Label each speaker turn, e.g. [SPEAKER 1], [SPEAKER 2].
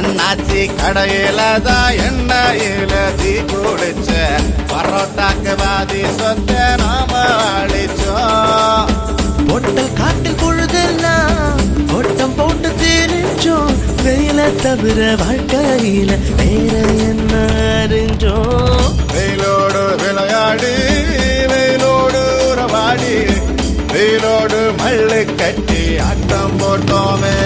[SPEAKER 1] அண்ணாச்சி கடையில தான் எண்ணெயில தீ குடிச்ச? பரோட்டாக்கு பாதி சொத்த நாம அழிச்சோம்
[SPEAKER 2] பொட்டல் காட்டில் பொழுதெல்லாம் பொட்டம் போட்டு தெரிஞ்சோம் வெயில தவிர வாழ்க்கையில வேற என்ன அறிஞ்சோம்?
[SPEAKER 1] வெயிலோடு விளையாடி வெயிலோடு உறவாடி வெயிலோடு மல்லு கட்டி அட்டம் போட்டோமே.